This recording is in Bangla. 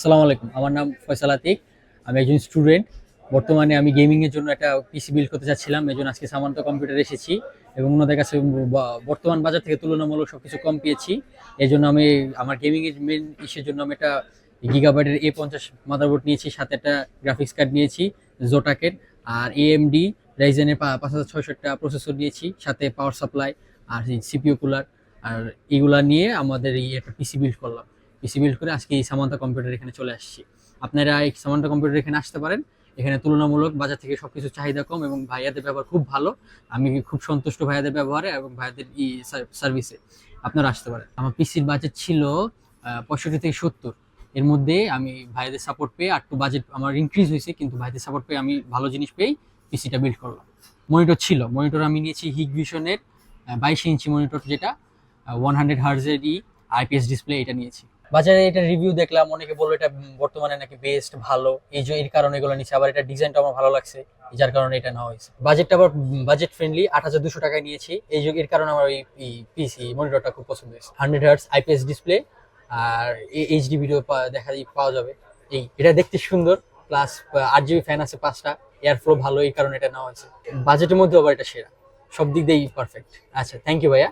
আসসালামু আলাইকুম। আমার নাম ফয়সাল আতিক। আমি একজন স্টুডেন্ট। বর্তমানে আমি গেমিংয়ের জন্য একটা পিসি বিল্ড করতে চাচ্ছিলাম। এই জন্য আজকে সামান্ত কম্পিউটার এসেছি এবং ওনাদের কাছে বর্তমান বাজার থেকে তুলনামূলক সবকিছু কম পেয়েছি। এই জন্য আমি আমার গেমিং এর মেন ইসের জন্য আমি একটা গিগাবাইটের এ পঞ্চাশ মাদারবোর্ড নিয়েছি সাথে একটা গ্রাফিক্স কার্ড নিয়েছি, জোটাকের আর এএমডি রাইজেনের পাঁচ হাজার ছয়শো একটা প্রসেসর নিয়েছি, সাথে পাওয়ার সাপ্লাই আর সিপিও কুলার আর এগুলা নিয়ে আমাদের এই একটা পিসি বিল্ড করলাম। পিসি বিল্ড করে আজকে এই সামান্তা কম্পিউটার এখানে চলে আসছি। আপনারা এই সামান্তা কম্পিউটার এখানে আসতে পারেন। এখানে তুলনামূলক বাজার থেকে সবকিছু চাহিদা কম এবং ভাইয়াদের ব্যবহার খুব ভালো। আমি খুব সন্তুষ্ট ভাইয়াদের ব্যবহারে এবং ভাইয়াদের ই সার্ভিসে আপনারা আসতে পারেন। আমার পিসির বাজেট ছিল পঁয়ষট্টি থেকে সত্তর। এর মধ্যে আমি ভাইয়াদের সাপোর্ট পেয়ে আর একটু বাজেট আমার ইনক্রিজ হয়েছে, কিন্তু ভাইদের সাপোর্ট পেয়ে আমি ভালো জিনিস পেয়েই পিসিটা বিল্ড করলাম। মনিটর ছিল। মনিটর আমি নিয়েছি হিগ ভিশনের বাইশ ইঞ্চি মনিটর যেটা ওয়ান হান্ড্রেড হার্জের ই আইপিএস ডিসপ্লে এটা নিয়েছি। বাজারে এটা রিভিউ দেখলাম, অনেকে বলল এটা বর্তমানে নাকি বেস্ট ভালো। এই যে, এর কারণে এগুলো নিচ্ছে। আবার এটা ডিজাইনটা আমার ভালো লাগছে যার কারণে এটা নেওয়া হয়েছে। বাজেটটা আবার বাজেট ফ্রেন্ডলি আট হাজার দুশো টাকায় নিয়েছি। এই যে এর কারণে আমার এই পিসি মনিটরটা খুব পছন্দ হয়েছে। হান্ড্রেড হার্টস আইপিএস ডিসপ্লে আর এইচডি ভিডিও দেখা পাওয়া যাবে। এই, এটা দেখতে সুন্দর প্লাস আট জিবি ফ্যান আছে পাঁচটা এয়ার ফ্লো ভালো, এই কারণে এটা নেওয়া হয়েছে। বাজেটের মধ্যে আবার এটা সেরা। সব দিক দিয়েই পারফেক্ট আচ্ছা থ্যাংক ইউ ভাইয়া।